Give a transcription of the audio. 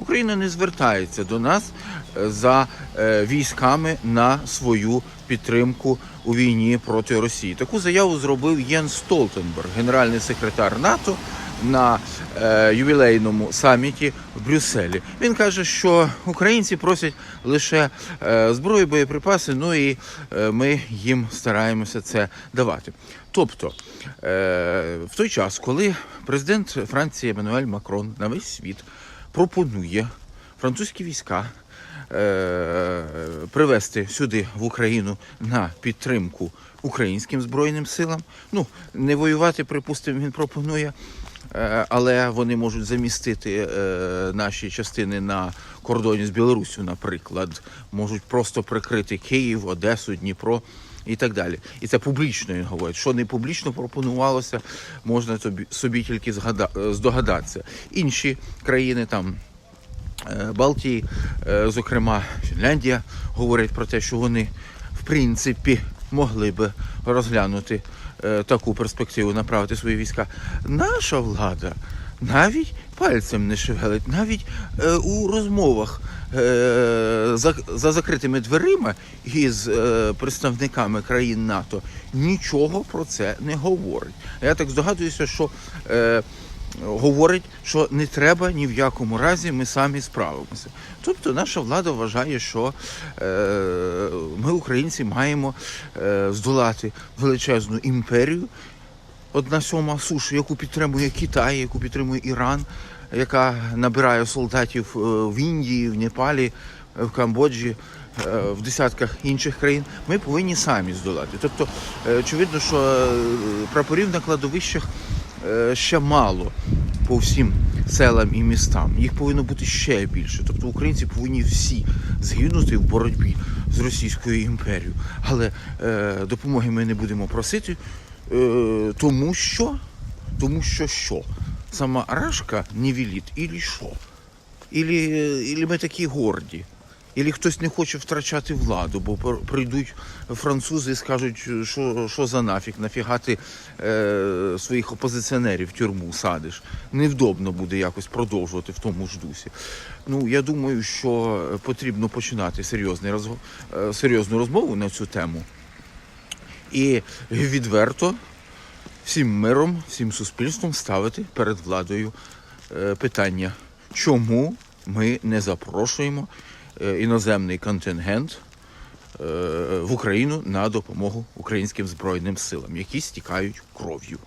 Україна не звертається до нас е, за е, військами на свою підтримку у війні проти Росії. Таку заяву зробив Єн Столтенберг, генеральний секретар НАТО. На е, ювілейному саміті в Брюсселі він каже, що українці просять лише зброю, боєприпаси. Ну і ми їм стараємося це давати. Тобто, в той час, коли президент Франції Еммануель Макрон на весь світ пропонує французькі війська е, привезти сюди в Україну на підтримку українським збройним силам. Ну не воювати, припустимо, він пропонує. е, Але вони можуть замістити е, наші частини на кордоні з Білоруссю, наприклад, можуть просто прикрити Київ, Одесу, Дніпро і так далі. І це публічно він говорить. Що не публічно пропонувалося, можна собі, тільки згада- здогадатися. Інші країни там. Е, Балтії, е, зокрема Фінляндія, говорять про те, що вони в принципі могли би розглянути е, таку перспективу, направити свої війська. Наша влада навіть пальцем не шевелить, навіть е, у розмовах е, за, за закритими дверима із е, представниками країн НАТО нічого про це не говорить. Я так здогадуюся, що е, говорить, що не треба ні в якому разі ми самі справимося. Тобто наша влада вважає, що е, ми, українці, маємо е, здолати величезну імперію, одна сьома суші, яку підтримує Китай, яку підтримує Іран, яка набирає солдатів е, в Індії, в Непалі, е, в Камбоджі. е, В десятках інших країн ми повинні самі здолати. Тобто, очевидно, що прапорів на кладовищах ще мало по всім селам і містам. Їх повинно бути ще більше. Тобто українці повинні всі згинути в боротьбі з Російською імперією. Але допомоги ми не будемо просити, тому що, тому що що? Сама Рашка не велить, ілі що? Ілі, ілі ми такі горді. Ілі хтось не хоче втрачати владу, бо прийдуть французи і скажуть, що, що за нафіг, нафіга ти е, своїх опозиціонерів в тюрму садиш. Невдобно буде якось продовжувати в тому ж дусі. Ну, я думаю, що потрібно починати серйозний розго- е, серйозну розмову на цю тему. І відверто всім миром, всім суспільством ставити перед владою е, питання, чому ми не запрошуємо е, іноземний контингент е, в Україну на допомогу українським збройним силам, які стікають кров'ю.